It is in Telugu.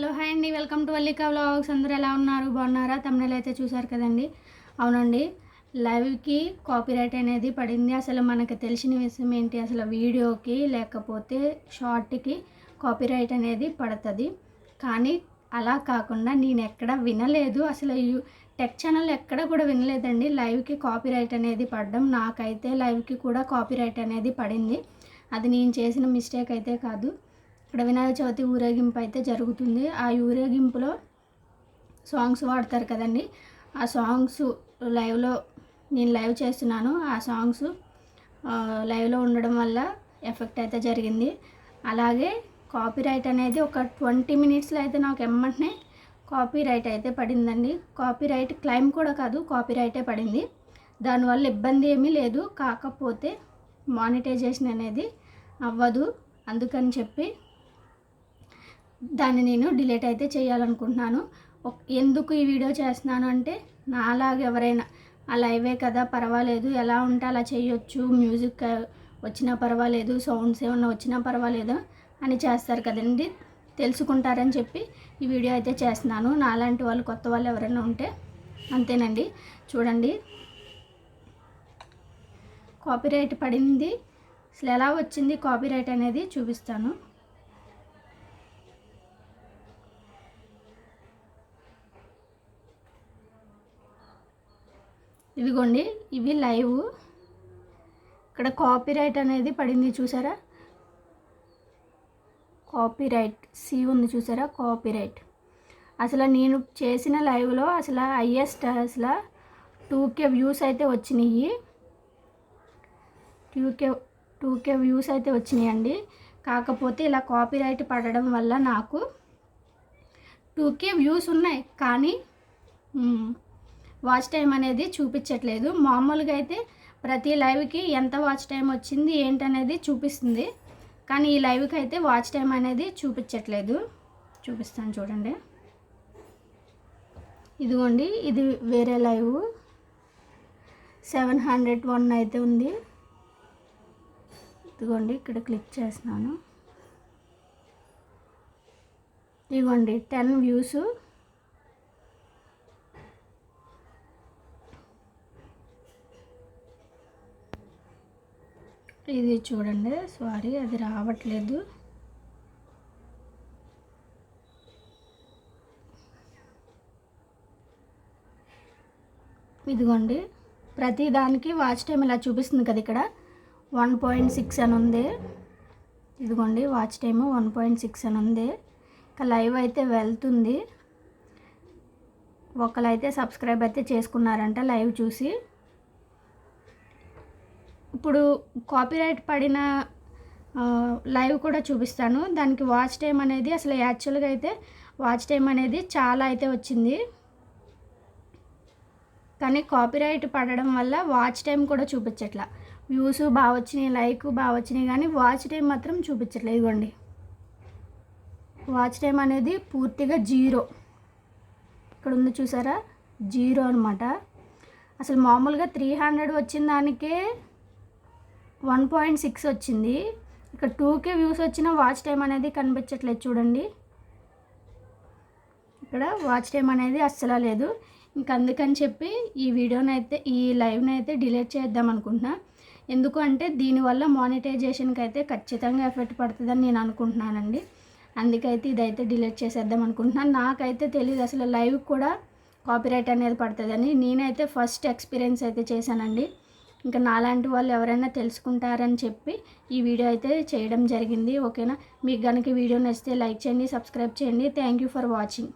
హలో హాయ్ అండి. Welcome to Vallika vlogs. అందరూ ఎలా ఉన్నారు? బాగున్నారా? తమిళ అయితే చూసారు కదండి. అవునండి. లైవ్కి కాపీరైట్ అనేది పడింది. అసలు మనకు తెలిసిన విషయం ఏంటి? అసలు వీడియోకి లేకపోతే షార్ట్కి కాపీరైట్ అనేది పడుతుంది. కానీ అలా కాకుండా నేను ఎక్కడ వినలేదు. అసలు టెక్ ఛానల్ ఎక్కడ కూడా వినలేదండి. లైవ్కి కాపీరైట్ అనేది పడడం నాకైతే లైవ్కి కూడా కాపీరైట్ అనేది పడింది. అది నేను చేసిన మిస్టేక్ అయితే కాదు. ఇక్కడ వినాయక చవితి ఊరేగింపు అయితే జరుగుతుంది. ఆ ఊరేగింపులో సాంగ్స్ వాడతారు కదండి. ఆ సాంగ్స్ లైవ్లో నేను లైవ్ చేస్తున్నాను. ఆ సాంగ్స్ లైవ్లో ఉండడం వల్ల ఎఫెక్ట్ అయితే జరిగింది. అలాగే కాపీరైట్ అనేది ఒక ట్వంటీ మినిట్స్లో అయితే నాకు ఎమ్మంటనే కాపీరైట్ అయితే పడిందండి. కాపీరైట్ క్లైమ్ కూడా కాదు కాపీరైటే పడింది. దానివల్ల ఇబ్బంది ఏమీ లేదు. కాకపోతే మానిటైజేషన్ అనేది అవ్వదు. అందుకని చెప్పి దాన్ని నేను డిలీట్ అయితే చేయాలనుకుంటున్నాను. ఎందుకు ఈ వీడియో చేస్తున్నాను అంటే నాలాగా ఎవరైనా ఆ లైవే కదా పర్వాలేదు ఎలా ఉంటే అలా చేయొచ్చు మ్యూజిక్ వచ్చినా పర్వాలేదు సౌండ్స్ ఏమన్నా వచ్చినా పర్వాలేదు అని చేస్తారు కదండి. తెలుసుకుంటారని చెప్పి ఈ వీడియో అయితే చేస్తున్నాను. నాలాంటి వాళ్ళు కొత్త వాళ్ళు ఎవరైనా ఉంటే అంతేనండి. చూడండి. కాపీరైట్ పడింది. అసలు ఎలా వచ్చింది కాపీరైట్ అనేది చూపిస్తాను. ఇదిగోండి ఇవి లైవ్. ఇక్కడ కాపీరైట్ అనేది పడింది చూసారా? కాపీరైట్ సి ఉంది చూసారా? కాపీరైట్. అసలు నేను చేసిన లైవ్లో అసలు హయ్యెస్ట్ అసలు టూ కే వ్యూస్ అయితే వచ్చినాయి. Two K two K views అయితే వచ్చినాయండి. కాకపోతే ఇలా కాపీరైట్ పడడం వల్ల నాకు టూ కే వ్యూస్ ఉన్నాయి. కానీ వాచ్ టైం అనేది చూపించట్లేదు. మామూలుగా అయితే ప్రతి లైవ్కి ఎంత వాచ్ టైం వచ్చింది ఏంటనేది చూపిస్తుంది. కానీ ఈ లైవ్కి అయితే వాచ్ టైం అనేది చూపించట్లేదు. చూపిస్తాను చూడండి. ఇదిగోండి ఇది వేరే లైవ్. సెవెన్ హండ్రెడ్ వన్ అయితే ఉంది. ఇదిగోండి ఇక్కడ క్లిక్ చేస్తున్నాను. ఇదిగోండి టెన్ వ్యూస్. ఇది చూడండి సారీ అది రావట్లేదు. ఇదిగోండి ప్రతి దానికి వాచ్ టైం ఇలా చూపిస్తుంది కదా ఇక్కడ. వన్ పాయింట్ సిక్స్ అని ఉంది. ఇదిగోండి watch time one point six అని ఉంది. ఇంకా లైవ్ అయితే వెళ్తుంది. ఒకరైతే సబ్స్క్రైబ్ అయితే చేసుకున్నారంట లైవ్ చూసి. ఇప్పుడు కాపీరైట్ పడిన లైవ్ కూడా చూపిస్తాను. దానికి వాచ్ టైం అనేది అసలు యాక్చువల్గా అయితే వాచ్ టైం అనేది చాలా అయితే వచ్చింది. కానీ కాపీరైట్ పడడం వల్ల వాచ్ టైం కూడా చూపించట్లా. వ్యూస్ బాగా వచ్చినాయి లైక్ బాగా వచ్చినాయి కానీ వాచ్ టైం మాత్రం చూపించట్లేదు ఇవ్వండి వాచ్ టైం అనేది పూర్తిగా జీరో. ఇక్కడ ఉంది చూసారా? జీరో అనమాట అసలు మామూలుగా త్రీ హండ్రెడ్ వచ్చిన దానికే వన్ పాయింట్ సిక్స్ వచ్చింది. ఇక్కడ టూకే వ్యూస్ వచ్చిన వాచ్ టైం అనేది కనిపించట్లేదు చూడండి. ఇక్కడ వాచ్ టైం అనేది అస్సలు లేదు. ఇంక అందుకని చెప్పి ఈ వీడియోని అయితే ఈ లైవ్ని అయితే డిలీట్ చేద్దాం అనుకుంటున్నా. ఎందుకు అంటే దీనివల్ల మానిటైజేషన్కి అయితే ఖచ్చితంగా ఎఫెక్ట్ పడుతుందని నేను అనుకుంటున్నానండి. అందుకైతే ఇదైతే డిలీట్ చేసేద్దాం అనుకుంటున్నాను నాకైతే తెలియదు అసలు లైవ్ కూడా కాపీరైట్ అనేది పడుతుందని. నేనైతే ఫస్ట్ ఎక్స్పీరియన్స్ అయితే చేశానండి. ఇంకా నాలాంటి వాళ్ళు ఎవరైనా తెలుసుకుంటారని చెప్పి ఈ వీడియో అయితే చేయడం జరిగింది ఓకేనా? మీకు కనుక వీడియో నచ్చితే లైక్ చేయండి సబ్స్క్రైబ్ చేయండి. Thank you for watching